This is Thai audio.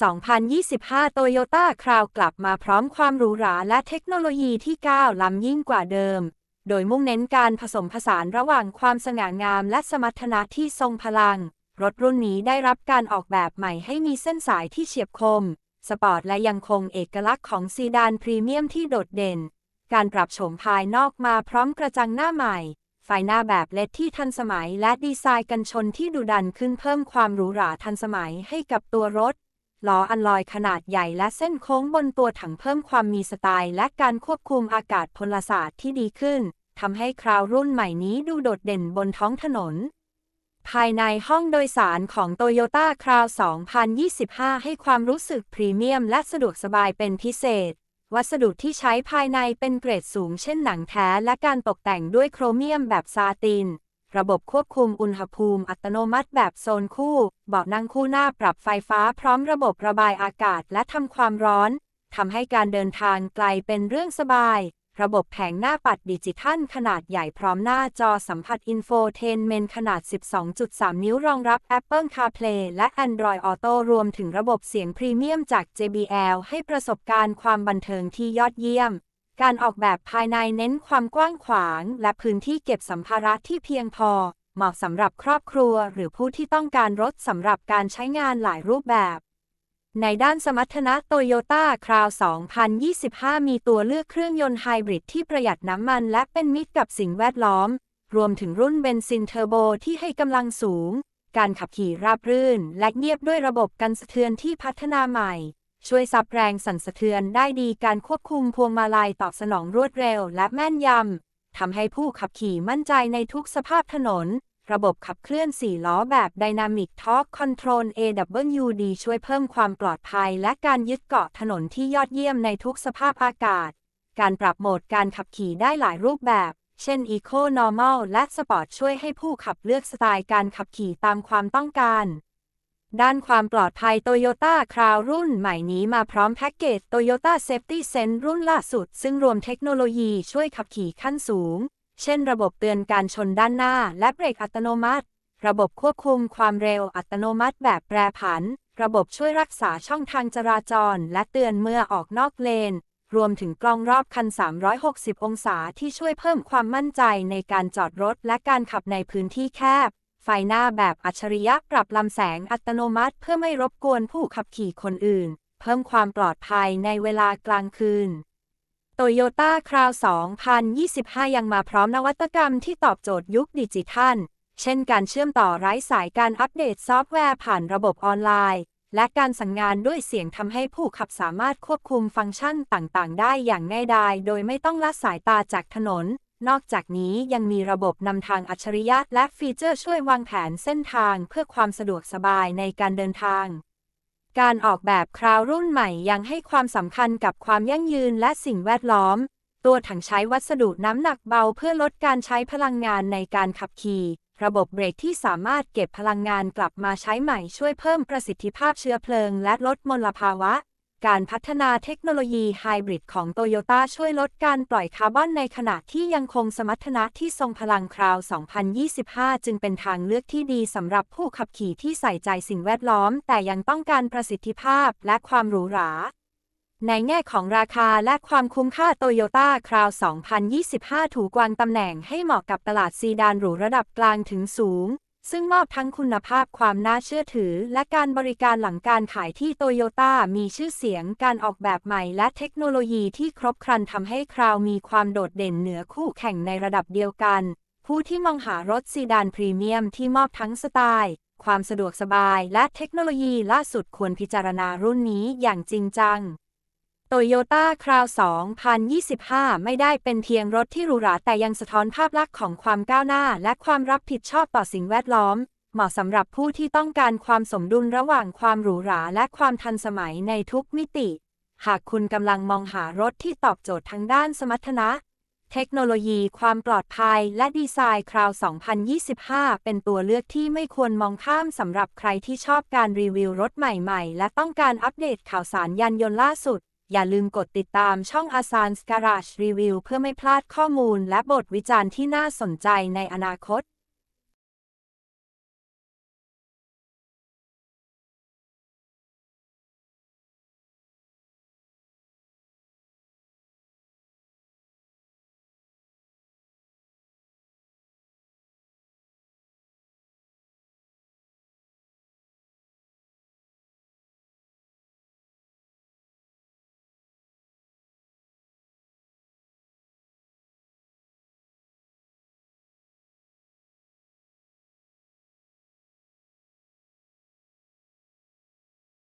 2025 โตโยต้าคราวกลับมาพร้อมความหรูหราและเทคโนโลยีที่ก้าวล้ำยิ่งกว่าเดิม โดยมุ่งเน้นการผสมผสานระหว่างความสง่างามและสมรรถนะที่ทรงพลัง รถรุ่นนี้ได้รับการออกแบบใหม่ให้มีเส้นสายที่เฉียบคม สปอร์ตและยังคงเอกลักษณ์ของซีดานพรีเมียมที่โดดเด่น การปรับโฉมภายนอกมาพร้อมกระจังหน้าใหม่ไฟหน้าแบบเลดที่ทันสมัยและดีไซน์กันชนที่ดุดันขึ้นเพิ่มความหรูหราทันสมัยให้กับตัวรถ ล้ออันลอยขนาดใหญ่และเส้นโค้งบนตัวถังเพิ่มความมีสไตล์และการควบคุมอากาศพลศาสตร์ที่ดีขึ้นทำให้คราวรุ่นใหม่นี้ดูโดดเด่นบนท้องถนน ภายในห้องโดยสารของ Toyota Crown 2025 ให้ความรู้สึกพรีเมียมและสะดวกสบายเป็นพิเศษ วัสดุที่ใช้ภายในเป็นเกรดสูงเช่นหนังแท้และการตกแต่งด้วยโครเมียมแบบซาติน ระบบควบคุมอุณหภูมิอัตโนมัติแบบโซนคู่ เบาะนั่งคู่หน้าปรับไฟฟ้าพร้อมระบบระบายอากาศและทำความร้อนทำให้การเดินทางไกลเป็นเรื่องสบาย ระบบแผงหน้าปัดดิจิทัลขนาดใหญ่พร้อมหน้าจอสัมผัสอินโฟเทนเมนขนาด 12.3 นิ้วรองรับ Apple CarPlay และ Android Auto รวมถึงระบบเสียงพรีเมียมจาก JBL ให้ประสบการณ์ความบันเทิงที่ยอดเยี่ยม การออกแบบภายในเน้นความกว้างขวาง และพื้นที่เก็บสัมภาระที่เพียงพอ เหมาะสำหรับครอบครัว หรือผู้ที่ต้องการรถสำหรับการใช้งานหลายรูปแบบ ในด้านสมรรถนะโตโยต้าคราว 2025 มีตัวเลือกเครื่องยนต์ไฮบริดที่ประหยัดน้ำมัน และเป็นมิตรกับสิ่งแวดล้อม รวมถึงรุ่นเบนซินเทอร์โบที่ให้กำลังสูง การขับขี่ราบรื่น และเงียบด้วยระบบกันสะเทือนที่พัฒนาใหม่ ช่วยซับแรงสั่นสะเทือนได้ดีการควบคุมพวงมาลัยตอบสนองรวดเร็วและแม่นยำทำให้ผู้ขับขี่มั่นใจในทุกสภาพถนน ระบบขับเคลื่อน 4 ล้อแบบ Dynamic Torque Control AWD ช่วยเพิ่มความปลอดภัย และการยึดเกาะถนนที่ยอดเยี่ยมในทุกสภาพอากาศ การปรับโหมดการขับขี่ได้หลายรูปแบบ เช่น Eco Normal และ Sport ช่วยให้ผู้ขับเลือกสไตล์การขับขี่ตามความต้องการ ด้านความปลอดภัย Toyota Crown รุ่นใหม่นี้มาพร้อมแพ็กเกจ Toyota Safety Sense รุ่นล่าสุด ซึ่งรวมเทคโนโลยีช่วยขับขี่ขั้นสูง เช่นระบบเตือนการชนด้านหน้า และเบรกอัตโนมัติ ระบบควบคุมความเร็วอัตโนมัติแบบแปรผัน ระบบช่วยรักษาช่องทางจราจร และเตือนเมื่อออกนอกเลน รวมถึงกล้องรอบคัน 360 องศาที่ช่วยเพิ่มความมั่นใจในการจอดรถและการขับในพื้นที่แคบ ไฟหน้าแบบอัจฉริยะปรับลำแสงอัตโนมัติเพื่อไม่รบกวนผู้ขับขี่คนอื่น เพิ่มความปลอดภัยในเวลากลางคืนโตโยต้าคราว 2025 ยังมาพร้อมนวัตกรรมที่ตอบโจทย์ยุคดิจิทัล เช่นการเชื่อมต่อไร้สายการอัปเดตซอฟต์แวร์ผ่านระบบออนไลน์ และการสั่งงานด้วยเสียงทำให้ผู้ขับสามารถควบคุมฟังก์ชันต่างๆ ได้อย่างง่ายดายโดยไม่ต้องละสายตาจากถนน นอกจากนี้ยังมีระบบนำทางอัจฉริยะและฟีเจอร์ช่วยวางแผนเส้นทางเพื่อความสะดวกสบายในการเดินทาง การออกแบบคราวรุ่นใหม่ยังให้ความสำคัญกับความยั่งยืนและสิ่งแวดล้อม ตัวถังใช้วัสดุน้ำหนักเบาเพื่อลดการใช้พลังงานในการขับขี่ ระบบเบรกที่สามารถเก็บพลังงานกลับมาใช้ใหม่ช่วยเพิ่มประสิทธิภาพเชื้อเพลิง และลดมลภาวะ การพัฒนาเทคโนโลยีไฮบริดของโตโยต้าช่วยลดการปล่อยคาร์บอนในขณะที่ยังคงสมรรถนะที่ทรงพลังคราว 2025 จึงเป็นทางเลือกที่ดีสำหรับผู้ขับขี่ที่ใส่ใจสิ่งแวดล้อม แต่ยังต้องการประสิทธิภาพและความหรูหราในแง่ของราคาและความคุ้มค่าโตโยต้าคราว 2025 ถูกวางตำแหน่งให้เหมาะกับตลาดซีดานหรูระดับกลางถึงสูง ซึ่งมอบทั้งคุณภาพความน่าเชื่อถือ และการบริการหลังการขายที่โตโยต้ามีชื่อเสียงการออกแบบใหม่และเทคโนโลยีที่ครบครันทำให้คราวมีความโดดเด่นเหนือคู่แข่งในระดับเดียวกัน ผู้ที่มองหารถซีดานพรีเมียมที่มอบทั้งสไตล์ ความสะดวกสบาย และเทคโนโลยีล่าสุดควรพิจารณารุ่นนี้อย่างจริงจัง โตโยต้าคราว 2025 ไม่ได้เป็นเพียงรถที่หรูหราแต่ยังสะท้อนภาพลักษณ์ของความก้าวหน้า และความรับผิดชอบต่อสิ่งแวดล้อม เหมาะสำหรับผู้ที่ต้องการความสมดุลระหว่างความหรูหราและความทันสมัยในทุกมิติ หากคุณกำลังมองหารถที่ตอบโจทย์ทางด้านสมรรถนะ เทคโนโลยี ความปลอดภัย และดีไซน์คราว 2025 เป็นตัวเลือกที่ไม่ควรมองข้ามสำหรับใครที่ชอบการรีวิวรถใหม่ๆ และต้องการอัปเดตข่าวสารยานยนต์ล่าสุด อย่าลืมกดติดตามช่อง a s a n s Garage Review เพื่อไม่พลาดข้อมูลและบทวิจารณ์ที่น่าสนใจในอนาคต